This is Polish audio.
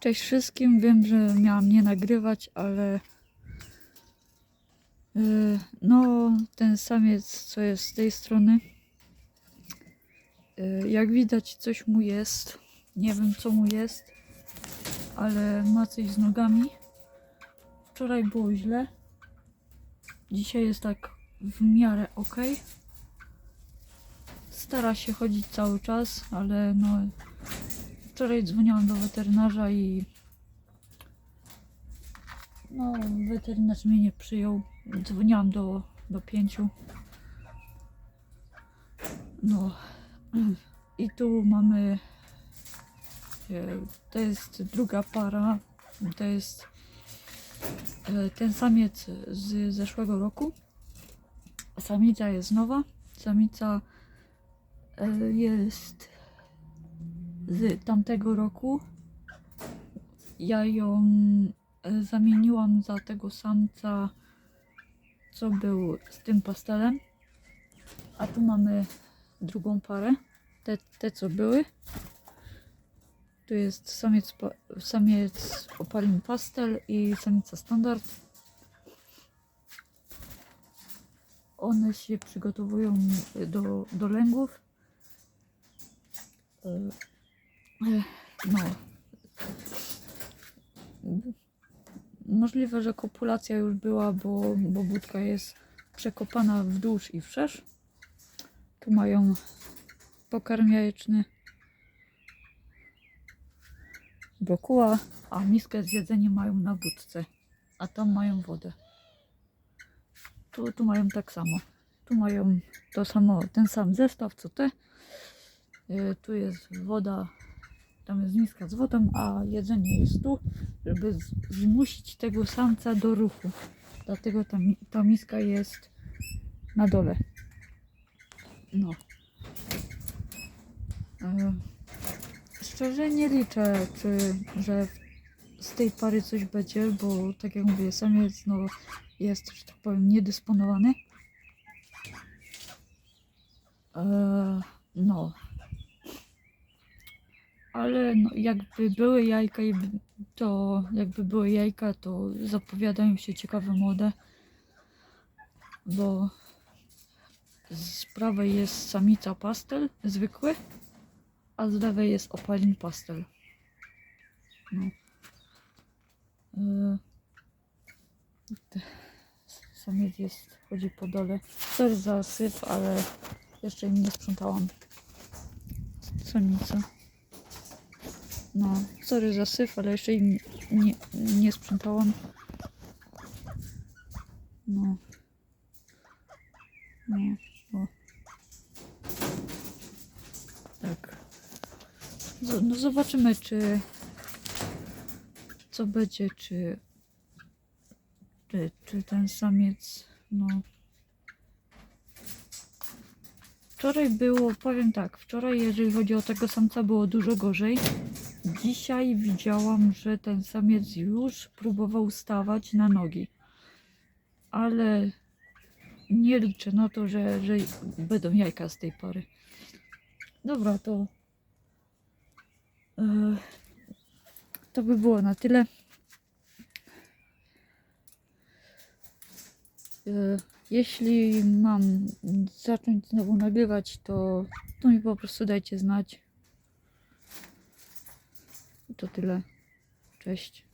Cześć wszystkim. Wiem, że miałam nie nagrywać, ale yy, no ten samiec, co jest z tej strony, yy, jak widać coś mu jest. Nie wiem co mu jest, ale ma coś z nogami. Wczoraj było źle. Dzisiaj jest tak w miarę ok. Stara się chodzić cały czas, ale no wczoraj dzwoniłam do weterynarza i no weterynarz mnie nie przyjął. Dzwoniłam do, do pięciu. No i tu mamy e, to jest druga para. To jest e, ten samiec z zeszłego roku. Samica jest nowa. Samica e, jest z tamtego roku. Ja ją e, zamieniłam za tego samca, co był z tym pastelem. A tu mamy drugą parę. Te, te co były. Tu jest samiec, samiec opalin pastel i samica standard. One się przygotowują do, do lęgów. No. Możliwe, że kopulacja już była, bo, bo budka jest przekopana wzdłuż i wszerz. Tu mają pokarm jajeczny. Brokuła, a miskę z jedzeniem mają na budce, a tam mają wodę. Tu, tu mają tak samo. Tu mają to samo, ten sam zestaw co te. Y, Tu jest woda, tam jest miska z wodą, a jedzenie jest tu, żeby zmusić tego samca do ruchu. Dlatego ta, ta miska jest na dole. No. Y, Szczerze nie liczę, czy, że z tej pary coś będzie, bo tak jak mówię, samiec no, jest, że tak powiem, niedysponowany. Eee, no. Ale no, jakby były jajka, i to jakby były jajka, to zapowiadają się ciekawe młode. Bo z prawej jest samica pastel zwykły, a z lewej jest opalin pastel. No. Te- Samiec jest, chodzi po dole. Sorry za syf, ale jeszcze im nie sprzątałam. Samica. No, sorry za syf, ale jeszcze im nie, nie sprzątałam. No. No, o. Tak. Z- No zobaczymy, czy co będzie, czy czy, czy ten samiec, no. Wczoraj było, powiem tak, wczoraj jeżeli chodzi o tego samca było dużo gorzej. Dzisiaj widziałam, że ten samiec już próbował stawać na nogi. Ale nie liczę na to, że, że będą jajka z tej pary. Dobra, to e, to by było na tyle. E, Jeśli mam zacząć znowu nagrywać, to, to mi po prostu dajcie znać. To tyle. Cześć.